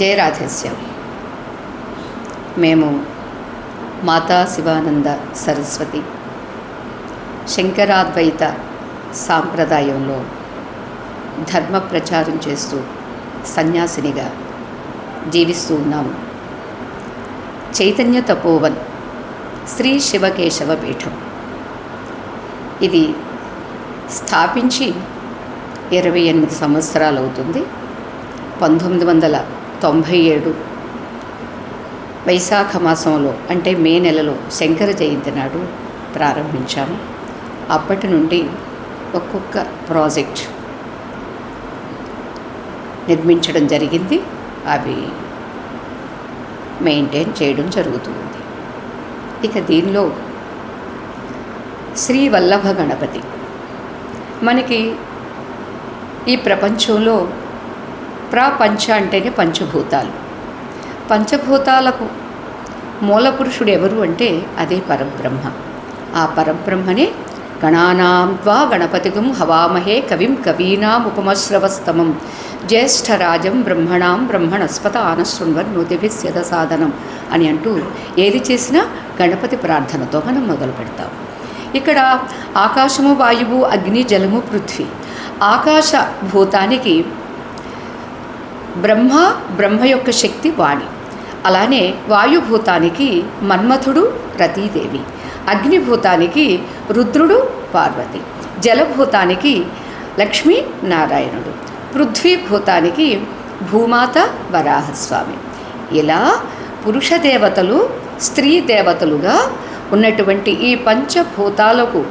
జయరాధేశ్యం మేము మాతా శివానంద సరస్వతి. శంకరాద్వైత సాంప్రదాయంలో ధర్మ ప్రచారం చేస్తూ సన్యాసినిగా జీవిస్తూ ఉన్నాము చైతన్య తపోవన్ శ్రీ శివకేశవ పీఠం. ఇది స్థాపించి ఇరవై ఎనిమిది సంవత్సరాలు అవుతుంది పంతొమ్మిది వందల తొంభై ఏడు వైశాఖ మాసంలో అంటే మే నెలలో శంకర జయంతి నాడు ప్రారంభించాము. అప్పటి నుండి ఒక్కొక్క ప్రాజెక్ట్ నిర్మించడం జరిగింది. అవి మెయింటైన్ చేయడం జరుగుతుంది. ఇక దీనిలో శ్రీ వల్లభ గణపతి. మనకి ఈ ప్రపంచంలో ప్రపంచ అంటేనే పంచభూతాలు. పంచభూతాలకు మూలపురుషుడు ఎవరు అంటే అదే పరబ్రహ్మ. ఆ పరబ్రహ్మనే గణానాం ద్వా గణపతిగం హవామహే కవిం కవీనాం ఉపమశ్రవస్తమం. జ్యేష్ఠరాజం బ్రహ్మణాం బ్రహ్మణస్పత ఆనశృణ్వన్ నోతిభిస్యద సాధనం అని అంటూ ఏది చేసినా గణపతి ప్రార్థనతో మనం మొదలు పెడతాం. ఇక్కడ ఆకాశము వాయువు అగ్ని జలము పృథ్వీ. ఆకాశ భూతానికి బ్రహ్మ బ్రహ్మ యొక్క శక్తి వాణి. అలానే వాయుభూతానికి మన్మథుడు రతీదేవి అగ్నిభూతానికి రుద్రుడు పార్వతి. జలభూతానికి లక్ష్మీ నారాయణుడు. పృథ్వీభూతానికి భూమాత వరాహస్వామి. ఇలా పురుష దేవతలు స్త్రీ దేవతలుగా ఉన్నటువంటి ఈ పంచభూతాలకు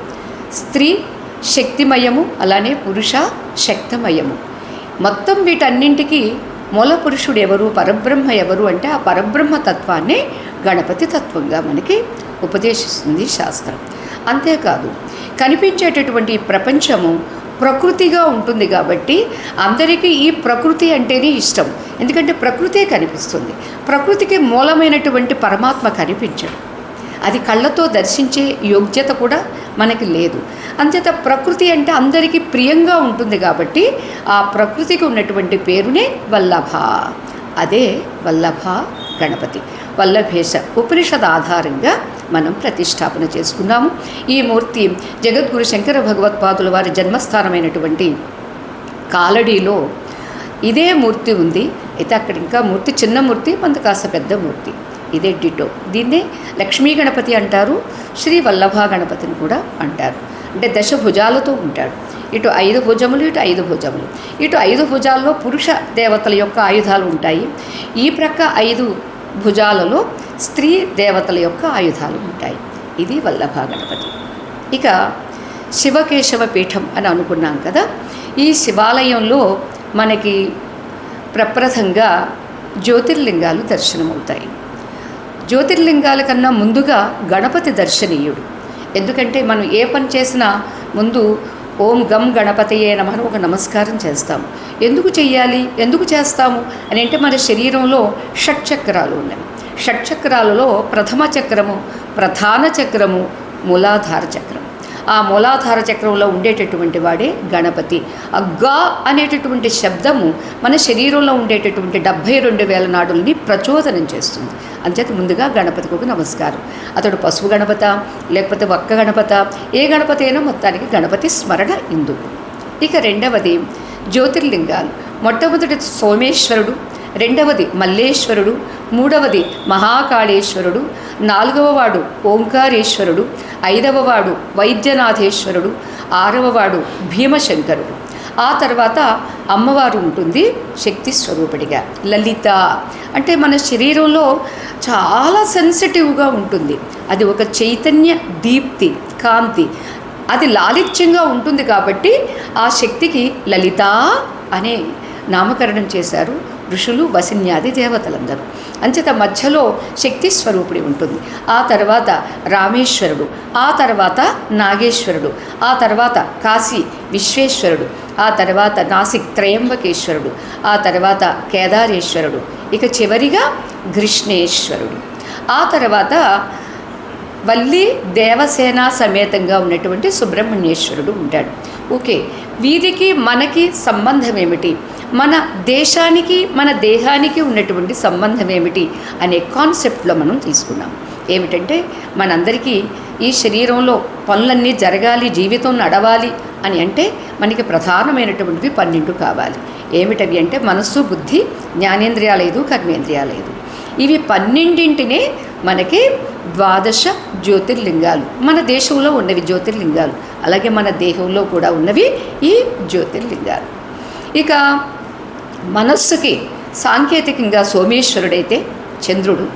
స్త్రీ శక్తిమయము అలానే పురుష శక్తిమయము. మొత్తం వీటన్నింటికి మూల పురుషుడు ఎవరు పరబ్రహ్మ ఎవరు అంటే ఆ పరబ్రహ్మ తత్వాన్ని గణపతి తత్వంగా మనకి ఉపదేశిస్తుంది శాస్త్రం. అంతేకాదు కనిపించేటటువంటి ఈ ప్రపంచము ప్రకృతిగా ఉంటుంది కాబట్టి అందరికీ ఈ ప్రకృతి అంటేనే ఇష్టం. ఎందుకంటే ప్రకృతే కనిపిస్తుంది. ప్రకృతికి మూలమైనటువంటి పరమాత్మ కనిపించడు. అది కళ్ళతో దర్శించే యోగ్యత కూడా మనకి లేదు. అంచేత ప్రకృతి అంటే అందరికీ ప్రియంగా ఉంటుంది కాబట్టి ఆ ప్రకృతికి ఉన్నటువంటి పేరునే వల్లభ. అదే వల్లభ గణపతి. వల్లభేష ఉపనిషద్ ఆధారంగా మనం ప్రతిష్టాపన చేసుకున్నాము. ఈ మూర్తి జగద్గురు శంకర భగవత్పాదుల వారి జన్మస్థానమైనటువంటి కాలడీలో ఇదే మూర్తి ఉంది. అయితే అక్కడ ఇంకా మూర్తి చిన్న మూర్తి మనకు కాస్త పెద్ద మూర్తి. ఇదే డిటో. దీన్నే లక్ష్మీ గణపతి అంటారు శ్రీ వల్లభ గణపతిని కూడా అంటారు. అంటే దశ భుజాలతో ఉంటాడు. ఇటు ఐదు భుజములు ఇటు ఐదు భుజములు. ఇటు ఐదు భుజాల్లో పురుష దేవతల యొక్క ఆయుధాలు ఉంటాయి. ఈ ప్రక్క ఐదు భుజాలలో స్త్రీ దేవతల యొక్క ఆయుధాలు ఉంటాయి. ఇది వల్లభ గణపతి. ఇక శివకేశవ పీఠం అని అనుకున్నాం కదా. ఈ శివాలయంలో మనకి ప్రప్రథంగా జ్యోతిర్లింగాలు దర్శనమవుతాయి. జ్యోతిర్లింగాల కన్నా ముందుగా గణపతి దర్శనీయుడు. ఎందుకంటే మనం ఏ పని చేసినా ముందు ఓం గం గణపతియే నమని ఒక నమస్కారం చేస్తాము. ఎందుకు చెయ్యాలి? ఎందుకు చేస్తాము? అని అంటే మన శరీరంలో షట్చక్రాలు ఉన్నాయి. షట్చక్రాలలో ప్రథమ చక్రము ప్రధాన చక్రము మూలాధార చక్రం ఆ మూలాధార చక్రంలో ఉండేటటువంటి వాడే గణపతి. అగ్గా అనేటటువంటి శబ్దము మన శరీరంలో ఉండేటటువంటి డెబ్భై రెండు వేల నాడుల్ని ప్రచోదనం చేస్తుంది. అంచేత ముందుగా గణపతికి ఒక నమస్కారం. అతడు పశువు గణపత లేకపోతే ఒక్క గణపత ఏ గణపతి అయినా మొత్తానికి గణపతి స్మరణ ఇందు. ఇక రెండవది జ్యోతిర్లింగాలు. మొట్టమొదటి సోమేశ్వరుడు రెండవది మల్లేశ్వరుడు మూడవది మహాకాళేశ్వరుడు నాలుగవవాడు ఓంకారేశ్వరుడు ఐదవవాడు వైద్యనాథేశ్వరుడు ఆరవవాడు భీమశంకరుడు. ఆ తర్వాత అమ్మవారు ఉంటుంది శక్తి స్వరూపుడిగా లలిత. అంటే మన శరీరంలో చాలా సెన్సిటివ్గా ఉంటుంది. అది ఒక చైతన్య దీప్తి కాంతి. అది లాలిత్యంగా ఉంటుంది కాబట్టి ఆ శక్తికి లలిత అనే నామకరణం చేశారు. ఋషులు వసిన్యాది దేవతలందరూ. అంచేత మధ్యలో శక్తి స్వరూపుడి ఉంటుంది. ఆ తర్వాత రామేశ్వరుడు ఆ తర్వాత నాగేశ్వరుడు ఆ తర్వాత కాశీ విశ్వేశ్వరుడు ఆ తర్వాత నాసిక్ త్రయంబకేశ్వరుడు ఆ తర్వాత కేదారేశ్వరుడు ఇక చివరిగా ఘృష్ణేశ్వరుడు ఆ తర్వాత వల్లి దేవసేన సమేతంగా ఉన్నటువంటి సుబ్రహ్మణ్యేశ్వరుడు ఉంటాడు. ఓకే వీరికి మనకి సంబంధం ఏమిటి? మన దేశానికి మన దేహానికి ఉన్నటువంటి సంబంధం ఏమిటి అనే కాన్సెప్ట్లో మనం తీసుకున్నాం. ఏమిటంటే మనందరికీ ఈ శరీరంలో పనులన్నీ జరగాలి జీవితం నడవాలి అని అంటే మనకి ప్రధానమైనటువంటివి పన్నెండు కావాలి. ఏమిటవి అంటే మనస్సు బుద్ధి జ్ఞానేంద్రియాలు ఐదు ఇవి పన్నెండింటినే మనకి ద్వాదశ జ్యోతిర్లింగాలు. మన దేశంలో ఉన్నవి జ్యోతిర్లింగాలు. అలాగే మన దేహంలో కూడా ఉన్నవి ఈ జ్యోతిర్లింగాలు. ఇక మనస్సుకి సాంకేతికంగా సోమేశ్వరుడైతే చంద్రుడు.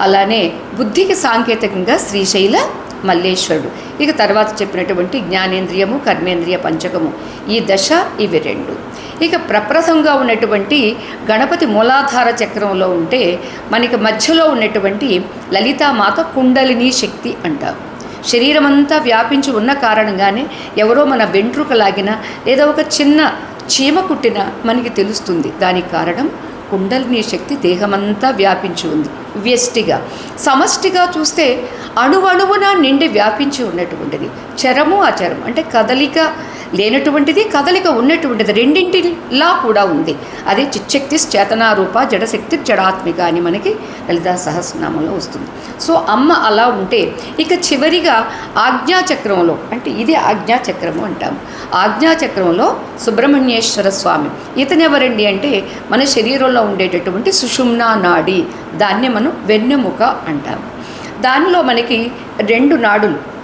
అలానే బుద్ధికి సాంకేతికంగా శ్రీశైల మల్లేశ్వరుడు. ఇక తర్వాత చెప్పినటువంటి జ్ఞానేంద్రియము కర్మేంద్రియ పంచకము. ఈ దశ ఇవి రెండు. ఇక ప్రప్రథంగా ఉన్నటువంటి గణపతి మూలాధార చక్రంలో ఉంటే మనకి మధ్యలో ఉన్నటువంటి లలితామాత కుండలిని శక్తి అంటారు. శరీరమంతా వ్యాపించి ఉన్న కారణంగానే ఎవరో మన వెంట్రుక లాగిన లేదా ఒక చిన్న చీమ కుట్టిన మనకి తెలుస్తుంది. దానికి కారణం కుండలిని శక్తి దేహమంతా వ్యాపించి ఉంది. వ్యష్టిగా. సమష్టిగా చూస్తే అణువణువున నిండి వ్యాపించి ఉన్నటువంటిది. చరము అచరం అంటే కదలిక లేనటువంటిది కదలిక ఉన్నటువంటిది రెండింటిలా కూడా ఉంది. అదే చిచ్చక్తి చేతనారూప జడశక్తి జడాత్మిక అని మనకి లలితా సహస్రనామంలో వస్తుంది. సో అమ్మ అలా ఉంటే ఇక చివరిగా ఆజ్ఞాచక్రంలో అంటే ఇది ఆజ్ఞాచక్రము అంటాము. ఆజ్ఞాచక్రంలో సుబ్రహ్మణ్యేశ్వర స్వామి. ఇతనెవరండి అంటే మన శరీరంలో ఉండేటటువంటి సుషుమ్నా నాడి దాన్ని మనం వెన్నెముక అంటాం. దానిలో మనకి రెండు నాడులు.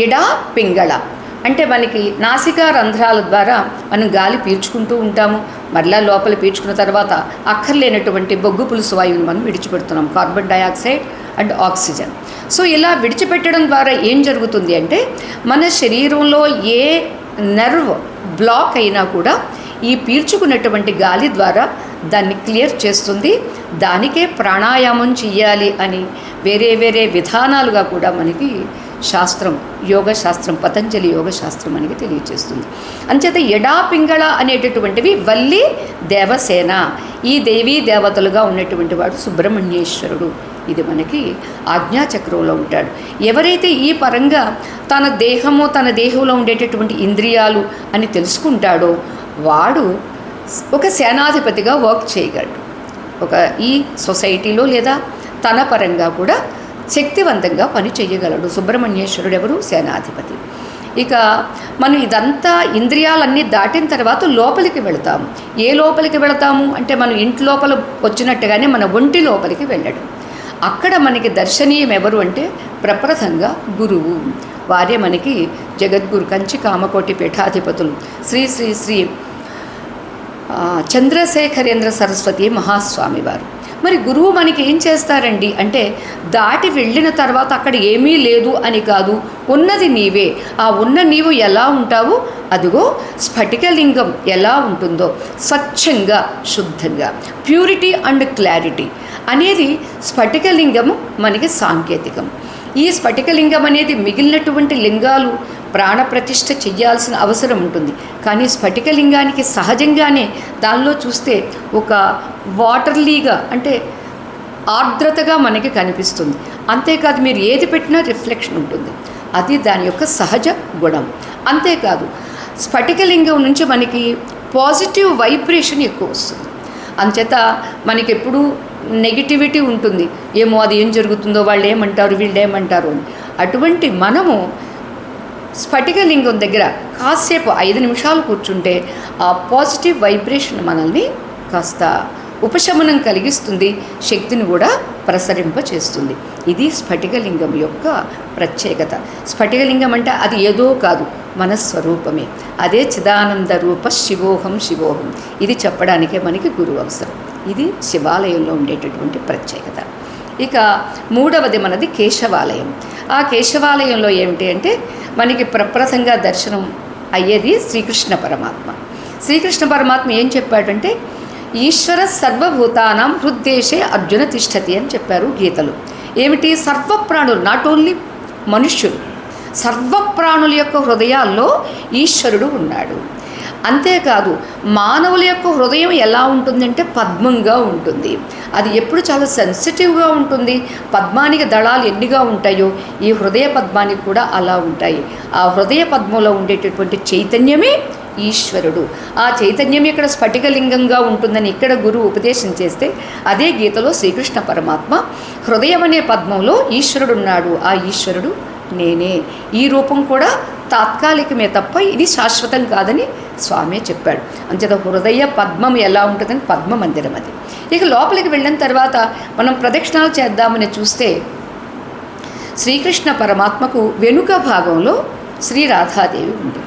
ఇడా పింగళ. అంటే మనకి నాసికా రంధ్రాల ద్వారా మనం గాలి పీల్చుకుంటూ ఉంటాము. మరలా లోపల పీల్చుకున్న తర్వాత అక్కర్లేనటువంటి బొగ్గు పులుసు వాయువుని మనం విడిచిపెడుతున్నాం. Carbon dioxide and oxygen. So ఇలా విడిచిపెట్టడం ద్వారా ఏం జరుగుతుంది అంటే మన శరీరంలో ఏ నర్వ్ బ్లాక్ అయినా కూడా ఈ పీల్చుకున్నటువంటి గాలి ద్వారా దాన్ని క్లియర్ చేస్తుంది. దానికే ప్రాణాయామం చెయ్యాలి అని వేరే వేరే విధానాలుగా కూడా మనకి శాస్త్రం యోగ శాస్త్రం పతంజలి యోగ శాస్త్రం మనకి తెలియజేస్తుంది అంచేత ఎడా పింగళ అనేటటువంటివి వల్లి దేవసేన. ఈ దేవీ దేవతలుగా ఉన్నటువంటి వాడు సుబ్రహ్మణ్యేశ్వరుడు. ఇది మనకి ఆజ్ఞాచక్రంలో ఉంటాడు. ఎవరైతే ఈ పరంగా తన దేహము తన దేహంలో ఉండేటటువంటి ఇంద్రియాలు అని తెలుసుకుంటాడో వాడు ఒక సేనాధిపతిగా వర్క్ చేయగలడు. ఒక ఈ సొసైటీలో లేదా తన పరంగా కూడా శక్తివంతంగా పని చేయగలడు. సుబ్రహ్మణ్యేశ్వరుడు ఎవరు? సేనాధిపతి. ఇక మనం ఇదంతా ఇంద్రియాలన్నీ దాటిన తర్వాత లోపలికి వెళతాము ఏ లోపలికి వెళతాము? అంటే మనం ఇంటి లోపల వచ్చినట్టుగానే మన ఒంటి లోపలికి వెళ్ళడం. అక్కడ మనకి దర్శనీయం ఎవరు అంటే ప్రప్రథంగా గురువు. వారే మనకి జగద్గురు కంచి కామకోటి పీఠాధిపతులు. శ్రీ శ్రీ శ్రీ చంద్రశేఖరేంద్ర సరస్వతి మహాస్వామి వారు మరి గురువు మనకి ఏం చేస్తారండి? అంటే దాటి వెళ్ళిన తర్వాత అక్కడ ఏమీ లేదు అని కాదు ఉన్నది నీవే. ఆ ఉన్న నీవు ఎలా ఉంటావు? అదిగో స్ఫటికలింగం ఎలా ఉంటుందో స్వచ్ఛంగా శుద్ధంగా ప్యూరిటీ అండ్ క్లారిటీ అనేది స్ఫటికలింగము మనకి సాంకేతికం. ఈ స్ఫటికలింగం అనేది మిగిలినటువంటి లింగాలు ప్రాణప్రతిష్ఠ చెయ్యాల్సిన అవసరం ఉంటుంది. కానీ స్ఫటికలింగానికి సహజంగానే దానిలో చూస్తే ఒక వాటర్లీగా అంటే ఆర్ద్రతగా మనకి కనిపిస్తుంది. అంతేకాదు మీరు ఏది పెట్టినా రిఫ్లెక్షన్ ఉంటుంది. అది దాని యొక్క సహజ గుణం. అంతేకాదు స్ఫటికలింగం నుంచి మనకి పాజిటివ్ వైబ్రేషన్ ఎక్కువ వస్తుంది. అంచేత మనకి ఎప్పుడూ నెగిటివిటీ ఉంటుంది. ఏమో అది ఏం జరుగుతుందో వాళ్ళు ఏమంటారు వీళ్ళు ఏమంటారు అని. అటువంటి మనము స్ఫటికలింగం దగ్గర కాసేపు ఐదు నిమిషాలు కూర్చుంటే ఆ పాజిటివ్ వైబ్రేషన్ మనల్ని కాస్త ఉపశమనం కలిగిస్తుంది శక్తిని కూడా ప్రసరింప చేస్తుంది ఇది స్ఫటికలింగం యొక్క ప్రత్యేకత. స్ఫటికలింగం అంటే అది ఏదో కాదు మన స్వరూపమే అదే చిదానంద రూప శివోహం శివోహం. ఇది చెప్పడానికే మనకి గురువు అవసరం. ఇది శివాలయంలో ఉండేటటువంటి ప్రత్యేకత. ఇక మూడవది మనది కేశవాలయం. ఆ కేశవాలయంలో ఏమిటి అంటే మనకి ప్రప్రథంగా దర్శనం అయ్యేది శ్రీకృష్ణ పరమాత్మ. శ్రీకృష్ణ పరమాత్మ ఏం చెప్పాడంటే ఈశ్వర సర్వభూతానం హృద్దేశే అర్జున తిష్టతి అని చెప్పారు గీతలు. ఏమిటి? సర్వప్రాణులు నాట్ ఓన్లీ మనుష్యులు సర్వప్రాణుల యొక్క హృదయాల్లో ఈశ్వరుడు ఉన్నాడు. అంతేకాదు మానవుల యొక్క హృదయం ఎలా ఉంటుందంటే పద్మంగా ఉంటుంది. అది ఎప్పుడు చాలా సెన్సిటివ్గా ఉంటుంది. పద్మానికి దళాలు ఎన్నిగా ఉంటాయో ఈ హృదయ పద్మానికి కూడా అలా ఉంటాయి. ఆ హృదయ పద్మంలో ఉండేటటువంటి చైతన్యమే ఈశ్వరుడు. ఆ చైతన్యం ఇక్కడ స్ఫటికలింగంగా ఉంటుందని ఇక్కడ గురువు ఉపదేశం చేస్తే అదే గీతలో శ్రీకృష్ణ పరమాత్మ హృదయం అనే పద్మంలో ఈశ్వరుడున్నాడు. ఆ ఈశ్వరుడు నేనే. ఈ రూపం కూడా తాత్కాలికమే తప్ప ఇది శాశ్వతం కాదని స్వామి చెప్పాడు. అంచేత హృదయ పద్మం ఎలా ఉంటుందని పద్మ మందిరం అది. ఇక లోపలికి వెళ్ళిన తర్వాత మనం ప్రదక్షిణాలు చేద్దామని చూస్తే శ్రీకృష్ణ పరమాత్మకు వెనుక భాగంలో శ్రీ రాధాదేవి ఉంది.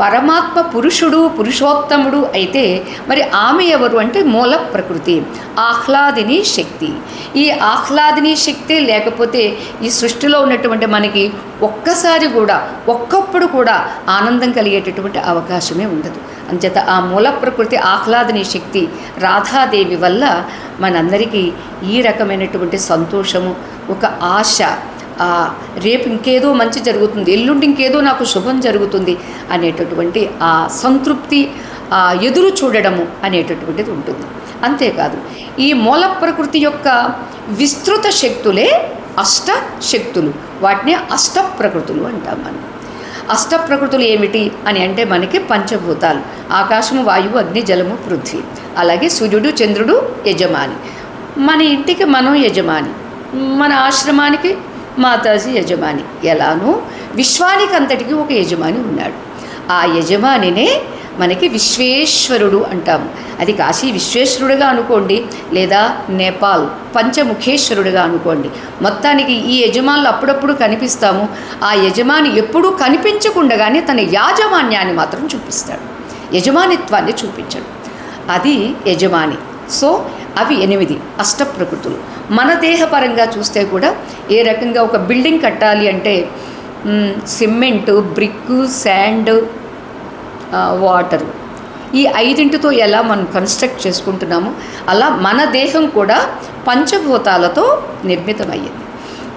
పరమాత్మ పురుషుడు పురుషోత్తముడు అయితే మరి ఆమె ఎవరు అంటే మూల ప్రకృతి ఆహ్లాదిని శక్తి. ఈ ఆహ్లాదిని శక్తి లేకపోతే ఈ సృష్టిలో ఉన్నటువంటి మనకి ఒక్కసారి కూడా ఒక్కప్పుడు కూడా ఆనందం కలిగేటటువంటి అవకాశమే ఉండదు. అంచేత ఆ మూల ప్రకృతి ఆహ్లాదిని శక్తి రాధాదేవి వల్ల మనందరికీ ఈ రకమైనటువంటి సంతోషము ఒక ఆశ రేపు ఇంకేదో మంచి జరుగుతుంది ఎల్లుండి ఇంకేదో నాకు శుభం జరుగుతుంది అనేటటువంటి ఆ సంతృప్తి ఆ ఎదురు చూడడము అనేటటువంటిది ఉంటుంది. అంతేకాదు ఈ మూల ప్రకృతి యొక్క విస్తృత శక్తులే అష్ట శక్తులు. వాటిని అష్ట ప్రకృతులు అంటాం మనం. అష్ట ప్రకృతులు ఏమిటి అని అంటే మనకి పంచభూతాలు ఆకాశము వాయువు అగ్ని జలము పృథ్వీ. అలాగే సూర్యుడు చంద్రుడు యజమాని. మన ఇంటికి మనం యజమాని. మన ఆశ్రమానికి మాతాజీ యజమాని. ఎలానో? విశ్వానికి అంతటికి ఒక యజమాని ఉన్నాడు. ఆ యజమానినే మనకి విశ్వేశ్వరుడు అంటాము అది కాశీ విశ్వేశ్వరుడుగా అనుకోండి లేదా నేపాల్ పంచముఖేశ్వరుడుగా అనుకోండి. మొత్తానికి ఈ యజమానులు అప్పుడప్పుడు కనిపిస్తాము. ఆ యజమాని ఎప్పుడూ కనిపించకుండగానే తన యాజమాన్యాన్ని మాత్రం చూపిస్తాడు. యజమానిత్వాన్ని చూపించడు. అది యజమాని. సో అవి ఎనిమిది అష్ట ప్రకృతులు మన దేహపరంగా చూస్తే కూడా ఏ రకంగా ఒక బిల్డింగ్ కట్టాలి అంటే cement brick sand water water. ఈ ఐదింటితో ఎలా మనం కన్స్ట్రక్ట్ చేసుకుంటున్నామో అలా మన దేహం కూడా పంచభూతాలతో నిర్మితమయ్యింది.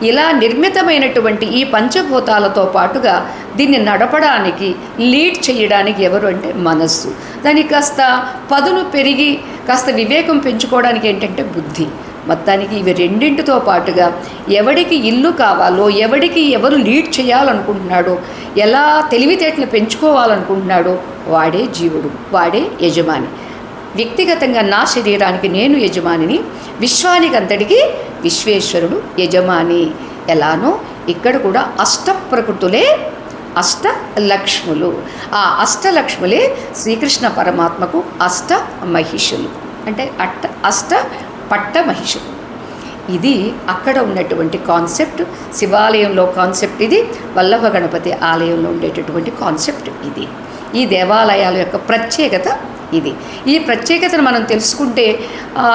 ఇలా నిర్మితమైనటువంటి ఈ పంచభూతాలతో పాటుగా దీన్ని నడపడానికి లీడ్ చేయడానికి ఎవరు అంటే మనస్సు. దానికి కాస్త పదును పెరిగి కాస్త వివేకం పెంచుకోవడానికి ఏంటంటే బుద్ధి. మొత్తానికి ఇవి రెండింటితో పాటుగా ఎవడికి ఇల్లు కావాలో ఎవడికి ఎవరు లీడ్ చేయాలనుకుంటున్నాడో ఎలా తెలివితేటలు పెంచుకోవాలనుకుంటున్నాడో వాడే జీవుడు వాడే యజమాని. వ్యక్తిగతంగా నా శరీరానికి నేను యజమానిని విశ్వానికి అంతటికి విశ్వేశ్వరుడు యజమాని. ఎలానో ఇక్కడ కూడా అష్ట ప్రకృతులే అష్ట లక్ష్ములు ఆ అష్టలక్ష్ములే శ్రీకృష్ణ పరమాత్మకు అష్ట మహిషులు అంటే అట్ట అష్ట పట్ట మహిషులు ఇది అక్కడ ఉన్నటువంటి కాన్సెప్ట్ శివాలయంలో కాన్సెప్ట్ ఇది వల్లభ గణపతి ఆలయంలో ఉండేటటువంటి కాన్సెప్ట్ ఇది. ఈ దేవాలయాల యొక్క ప్రత్యేకత ఇది. ఈ ప్రత్యేకతను మనం తెలుసుకుంటే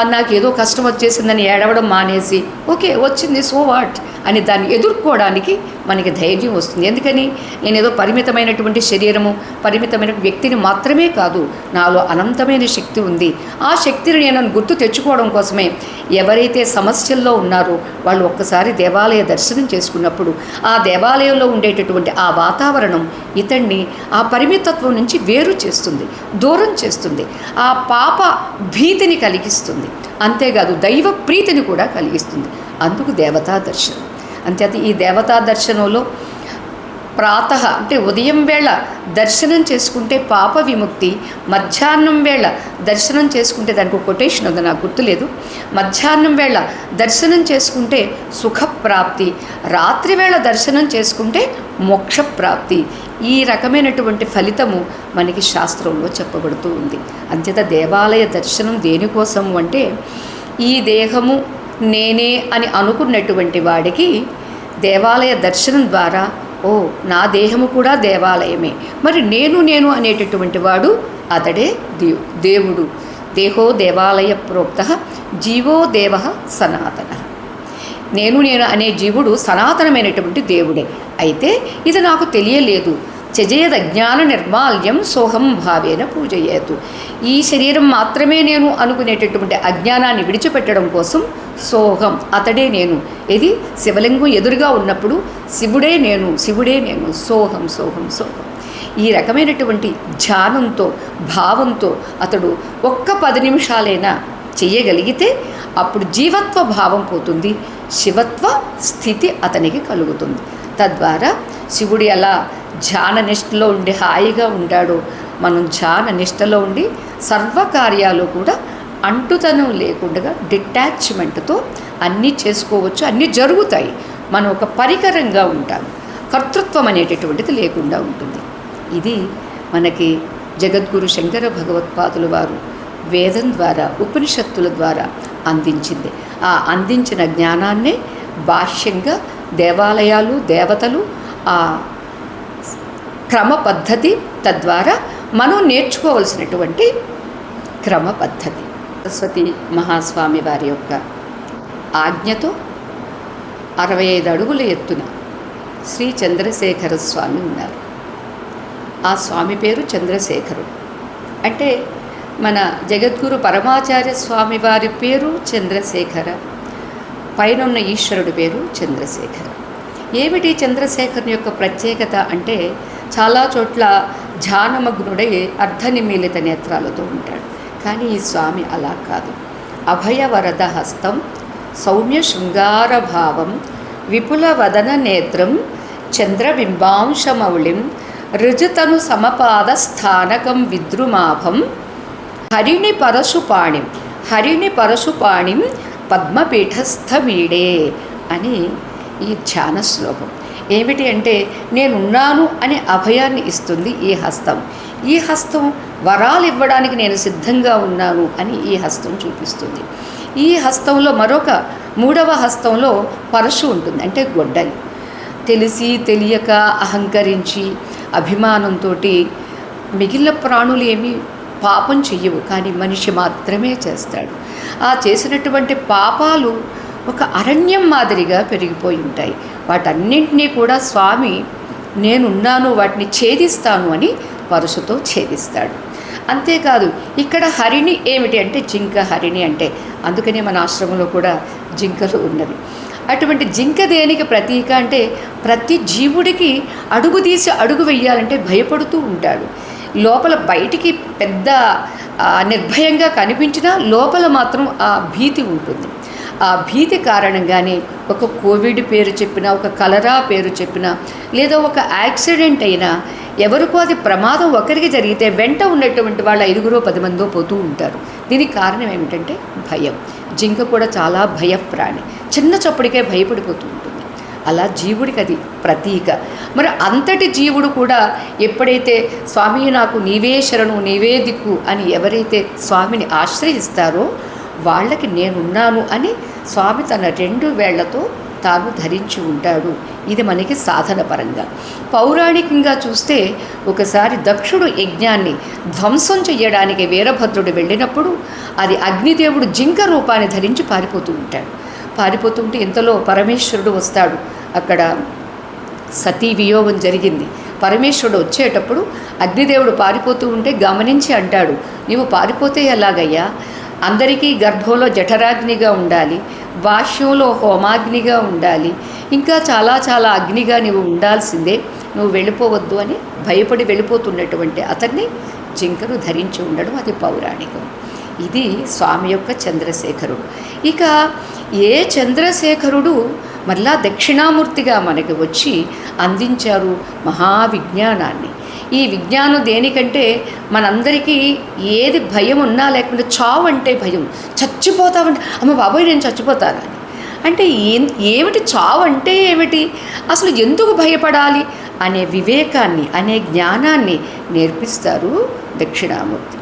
నాకు ఏదో కష్టం వచ్చేసిందని ఏడవడం మానేసి ఓకే వచ్చింది సో వాట్? అని దాన్ని ఎదుర్కోవడానికి మనకి ధైర్యం వస్తుంది. ఎందుకని? నేను ఏదో పరిమితమైనటువంటి శరీరము పరిమితమైన వ్యక్తిని మాత్రమే కాదు నాలో అనంతమైన శక్తి ఉంది. ఆ శక్తిని నేను గుర్తు తెచ్చుకోవడం కోసమే ఎవరైతే సమస్యల్లో ఉన్నారో వాళ్ళు ఒక్కసారి దేవాలయ దర్శనం చేసుకున్నప్పుడు ఆ దేవాలయంలో ఉండేటటువంటి ఆ వాతావరణం ఇతన్ని ఆ పరిమితత్వం నుంచి వేరు చేస్తుంది దూరం చేస్తుంది. ఆ పాప భీతిని కలిగిస్తుంది. అంతేకాదు దైవ ప్రీతిని కూడా కలిగిస్తుంది. అందుకు దేవతా దర్శనం. అంతేత ఈ దేవతా దర్శనంలో ప్రాత అంటే ఉదయం వేళ దర్శనం చేసుకుంటే పాప విముక్తి మధ్యాహ్నం వేళ దర్శనం చేసుకుంటే దానికి కొటేషన్ ఉంది నాకు గుర్తులేదు. మధ్యాహ్నం వేళ దర్శనం చేసుకుంటే సుఖప్రాప్తి రాత్రి వేళ దర్శనం చేసుకుంటే మోక్షప్రాప్తి. ఈ రకమైనటువంటి ఫలితము మనకి శాస్త్రంలో చెప్పబడుతూ ఉంది. అంచేత దేవాలయ దర్శనం దేనికోసము అంటే ఈ దేహము నేనే అని అనుకున్నటువంటి వాడికి దేవాలయ దర్శనం ద్వారా ఓ నా దేహము కూడా దేవాలయమే. మరి నేను నేను అనేటటువంటి వాడు అతడే దేవు దేవుడు. దేహో దేవాలయ ప్రోక్త జీవో దేవ సనాతన. నేను నేను అనే జీవుడు సనాతనమైనటువంటి దేవుడే. అయితే ఇది నాకు తెలియలేదు. చజేద జ్ఞాన నిర్మాల్యం సోహం భావేన పూజయేతు. ఈ శరీరం మాత్రమే నేను అనుకునేటటువంటి అజ్ఞానాన్ని విడిచిపెట్టడం కోసం సోహం అతడే నేను. ఇది శివలింగం ఎదురుగా ఉన్నప్పుడు శివుడే నేను శివుడే నేను. సోహం సోహం సోహం. ఈ రకమైనటువంటి ధ్యానంతో భావంతో అతడు ఒక్క పది నిమిషాలైనా చేయగలిగితే అప్పుడు జీవత్వ భావం పోతుంది శివత్వ స్థితి అతనికి కలుగుతుంది. తద్వారా శివుడు ఎలా ధ్యాన నిష్టలో ఉండి హాయిగా ఉంటాడో. మనం ధ్యాన నిష్టలో ఉండి సర్వకార్యాలు కూడా అంటుతనం లేకుండా డిటాచ్మెంట్తో అన్నీ చేసుకోవచ్చు అన్నీ జరుగుతాయి. మనం ఒక పరికరంగా ఉంటాం. కర్తృత్వం అనేటటువంటిది లేకుండా ఉంటుంది. ఇది మనకి జగద్గురు శంకర భగవత్పాదుల వారు వేదం ద్వారా ఉపనిషత్తుల ద్వారా అందించింది. ఆ అందించిన జ్ఞానాన్నే భాష్యంగా దేవాలయాలు దేవతలు ఆ క్రమ పద్ధతి తద్వారా మనం నేర్చుకోవలసినటువంటి క్రమ పద్ధతి సరస్వతి మహాస్వామి వారి యొక్క ఆజ్ఞతో అరవై ఐదు అడుగుల ఎత్తున శ్రీ చంద్రశేఖర స్వామి ఉన్నారు. ఆ స్వామి పేరు చంద్రశేఖరుడు అంటే మన జగద్గురు పరమాచార్య స్వామి వారి పేరు చంద్రశేఖర పైన ఉన్న ఈశ్వరుడి పేరు చంద్రశేఖర. ఏమిటి చంద్రశేఖరుని యొక్క ప్రత్యేకత అంటే చాలా చోట్ల ధ్యానమగ్నుడై అర్ధనిమీలిత నేత్రాలతో ఉంటాడు. కానీ ఈ స్వామి అలా కాదు. అభయవరద హస్తం సౌమ్య శృంగార భావం విపుల వదన నేత్రం చంద్రబింబాంశమౌళిం రుజుతను సమపాద స్థానకం విద్రుమాభం హరిణి పరశుపాణిం హరిణి పరశుపాణిం పద్మపీఠస్థమీడే అని ఈ ధ్యాన శ్లోకం. ఏమిటి అంటే నేనున్నాను అనే అభయాన్ని ఇస్తుంది ఈ హస్తం. ఈ హస్తం వరాలు ఇవ్వడానికి నేను సిద్ధంగా ఉన్నాను అని ఈ హస్తం చూపిస్తుంది. ఈ హస్తంలో మరొక మూడవ హస్తంలో పరశు ఉంటుంది అంటే గొడ్డలి. తెలిసి తెలియక అహంకరించి అభిమానంతో మిగిలిన ప్రాణులు ఏమీ పాపం చెయ్యవు కానీ మనిషి మాత్రమే చేస్తాడు. ఆ చేసినటువంటి పాపాలు ఒక అరణ్యం మాదిరిగా పెరిగిపోయి ఉంటాయి. వాటన్నింటినీ కూడా స్వామి నేనున్నాను వాటిని ఛేదిస్తాను అని వరుసతో ఛేదిస్తాడు. అంతేకాదు ఇక్కడ హరిణి ఏమిటి అంటే జింక హరిణి అంటే అందుకనే మన ఆశ్రమంలో కూడా జింకలు ఉన్నవి. అటువంటి జింక దేనికి ప్రతీక అంటే ప్రతి జీవుడికి అడుగు తీసి అడుగు వెయ్యాలంటే భయపడుతూ ఉంటాడు. లోపల బయటికి పెద్ద నిర్భయంగా కనిపించినా లోపల మాత్రం ఆ భీతి ఉంటుంది. ఆ భీతి కారణంగానే ఒక కోవిడ్ పేరు చెప్పినా ఒక కలరా పేరు చెప్పినా లేదా ఒక యాక్సిడెంట్ అయినా ఎవరికో అది ప్రమాదం ఒకరికి జరిగితే వెంట ఉన్నటువంటి వాళ్ళ ఐదుగురో పది మందో పోతూ ఉంటారు. దీనికి కారణం ఏమిటంటే భయం. జింక కూడా చాలా భయప్రాణి. చిన్న చప్పుడికే భయపడిపోతూ ఉంటుంది. అలా జీవుడికి అది ప్రతీక. మరి అంతటి జీవుడు కూడా ఎప్పుడైతే స్వామి నాకు నీవే శరణు నీవే దిక్కు అని ఎవరైతే స్వామిని ఆశ్రయిస్తారో వాళ్ళకి నేనున్నాను అని స్వామి తన రెండు వేళ్ళతో తాను ధరించి ఉంటాడు. ఇది మనకి సాధన పరంగా. పౌరాణికంగా చూస్తే ఒకసారి దక్షుడు యజ్ఞాన్ని ధ్వంసం చేయడానికి వీరభద్రుడు వెళ్ళినప్పుడు అది అగ్నిదేవుడు జింక రూపాన్ని ధరించి పారిపోతూ ఉంటాడు. పారిపోతుంటే ఇంతలో పరమేశ్వరుడు వస్తాడు. అక్కడ సతీ వియోగం జరిగింది. పరమేశ్వరుడు వచ్చేటప్పుడు అగ్నిదేవుడు పారిపోతూ ఉంటే గమనించి అంటాడు నీవు పారిపోతే ఎలాగయ్యా? అందరికీ గర్భంలో జఠరాగ్నిగా ఉండాలి భాష్యంలో హోమాగ్నిగా ఉండాలి ఇంకా చాలా చాలా అగ్నిగా నీవు ఉండాల్సిందే. నువ్వు వెళ్ళిపోవద్దు అని భయపడి వెళ్ళిపోతున్నటువంటి అతన్ని జింకను ధరించి ఉండడం అది పౌరాణికం. ఇది స్వామి యొక్క చంద్రశేఖరుడు. ఇక ఏ చంద్రశేఖరుడు మళ్ళా దక్షిణామూర్తిగా మనకి వచ్చి అందించారు మహావిజ్ఞానాన్ని? ఈ విజ్ఞానం దేనికంటే మనందరికీ ఏది భయం ఉన్నా లేకుండా చావు అంటే భయం. చచ్చిపోతామంటే అమ్మ బాబోయ్ నేను చచ్చిపోతానని అంటే ఏం ఏమిటి చావు అంటే ఏమిటి? అసలు ఎందుకు భయపడాలి అనే వివేకాన్ని అనే జ్ఞానాన్ని నేర్పిస్తారు దక్షిణామూర్తి.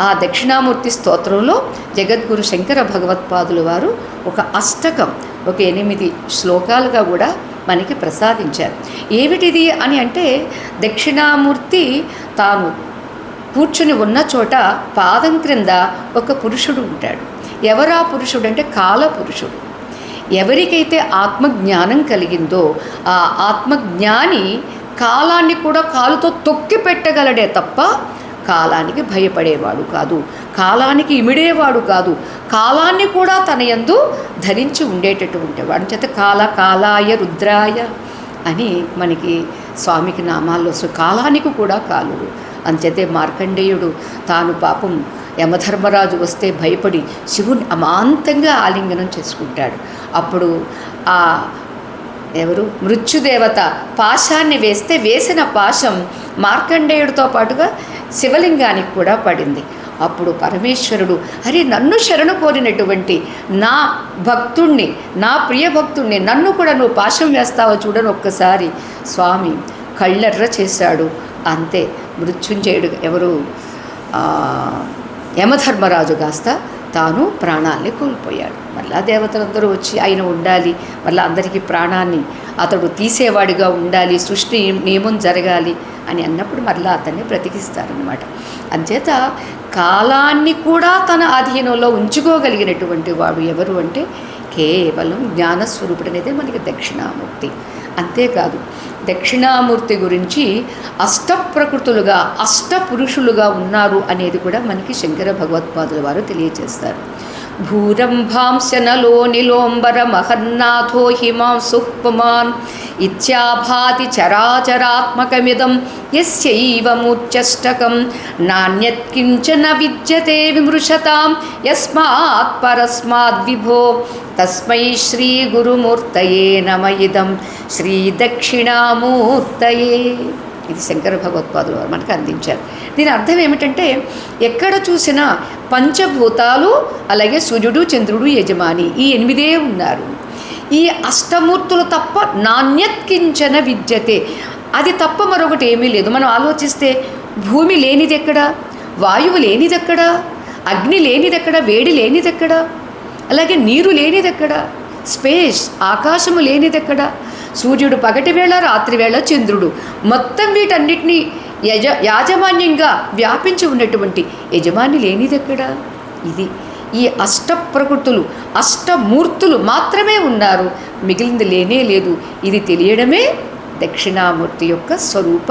ఆ దక్షిణామూర్తి స్తోత్రంలో జగద్గురు శంకర భగవత్పాదులు వారు ఒక అష్టకం ఒక ఎనిమిది శ్లోకాలుగా కూడా మనకి ప్రసాదించారు. ఏమిటిది అని అంటే దక్షిణామూర్తి తాను కూర్చుని ఉన్న చోట పాదం క్రింద ఒక పురుషుడు ఉంటాడు. ఎవరా పురుషుడు అంటే కాల పురుషుడు ఎవరికైతే ఆత్మజ్ఞానం కలిగిందో ఆ ఆత్మజ్ఞాని కాలాన్ని కూడా కాలుతో తొక్కి పెట్టగలడే తప్ప కాలానికి భయపడేవాడు కాదు. కాలానికి ఇమిడేవాడు కాదు. కాలాన్ని కూడా తన యందు ధరించి ఉండేటటువంటి వాడు చేత కాల కాలాయ రుద్రాయ అని మనకి స్వామికి నామాల్లో కాలానికి కూడా కాలుడు. అంచేతే మార్కండేయుడు తాను పాపం యమధర్మరాజు వస్తే భయపడి శివుని అమాంతంగా ఆలింగనం చేసుకుంటాడు. అప్పుడు ఆ ఎవరు? మృత్యుదేవత పాశాన్ని వేస్తే వేసిన పాశం మార్కండేయుడితో పాటుగా శివలింగానికి కూడా పడింది. అప్పుడు పరమేశ్వరుడు అరే నన్ను శరణు కోరినటువంటి నా భక్తుణ్ణి నా ప్రియ భక్తుణ్ణి నన్ను కూడా నువ్వు పాశం వేస్తావో చూడని ఒక్కసారి. స్వామి కళ్ళెర్ర చేశాడు. అంతే మృత్యుంజయుడు ఎవరు? యమధర్మరాజు కాస్త తాను ప్రాణాల్ని కోల్పోయాడు. మళ్ళా దేవతలందరూ వచ్చి ఆయన ఉండాలి మళ్ళీ అందరికీ ప్రాణాన్ని అతడు తీసేవాడిగా ఉండాలి సృష్టి నియమం జరగాలి. అని అన్నప్పుడు మరలా అతన్ని బ్రతికిస్తారనమాట అంచేత కాలాన్ని కూడా తన ఆధీనంలో ఉంచుకోగలిగినటువంటి వాడు ఎవరు అంటే కేవలం జ్ఞానస్వరూపుడు అనేది మనకి దక్షిణామూర్తి. అంతేకాదు దక్షిణామూర్తి గురించి అష్టప్రకృతులుగా అష్టపురుషులుగా ఉన్నారు అనేది కూడా మనకి శంకర భగవత్పాదుల వారు తెలియజేస్తారు భూరంభాంశనలో నిలోంబర మహన్నాథో హిమాంసు పుమాన్ ఇత్యాభాతి చరాచరాత్మకమిదం యస్యైవ నాణ్యత్కించన విద్యతే విమృశతాం యస్మాత్ పరస్మాద్ విభో తస్మై శ్రీ గురుమూర్తయే నమ ఇదం శ్రీదక్షిణామూర్తయే ఇది శంకర భగవత్పాదులు వారు మనకు అందించారు. దీని అర్థం ఏమిటంటే ఎక్కడ చూసినా పంచభూతాలు అలాగే సూర్యుడు చంద్రుడు యజమాని ఈ ఎనిమిదే ఉన్నారు. ఈ అష్టమూర్తులు తప్ప నాణ్యత్కించన విద్యతే. అది తప్ప మరొకటి ఏమీ లేదు. మనం ఆలోచిస్తే భూమి లేనిదెక్కడ? వాయువు లేనిదెక్కడ? అగ్ని లేనిదెక్కడ? వేడి లేనిదెక్కడ? అలాగే నీరు లేనిదెక్కడ? స్పేస్ ఆకాశము లేనిదెక్కడ? సూర్యుడు పగటివేళ రాత్రివేళ చంద్రుడు. మొత్తం వీటన్నిటినీ యజ యాజమాన్యంగా వ్యాపించి ఉన్నటువంటి యజమాని లేనిదెక్కడ? ఇది ఈ అష్ట ప్రకృతులు అష్టమూర్తులు మాత్రమే ఉన్నారు. మిగిలింది లేనే లేదు. ఇది తెలియడమే దక్షిణామూర్తి యొక్క స్వరూప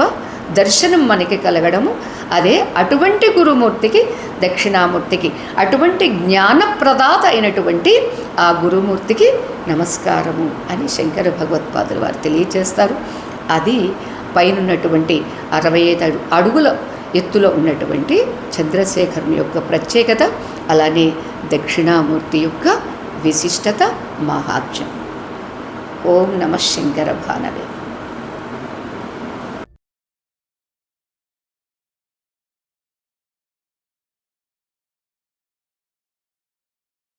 దర్శనం మనకి కలగడము. అదే అటువంటి గురుమూర్తికి దక్షిణామూర్తికి అటువంటి జ్ఞానప్రదాత అయినటువంటి ఆ గురుమూర్తికి నమస్కారము అని శంకర భగవత్పాదులు వారు తెలియజేస్తారు అది పైనున్నటువంటి అరవై ఐదు అడుగుల ఎత్తులో ఉన్నటువంటి చంద్రశేఖరం యొక్క ప్రత్యేకత అలానే దక్షిణామూర్తి యొక్క విశిష్టత మహాత్మ్యం. ఓం నమ శంకర భానవే.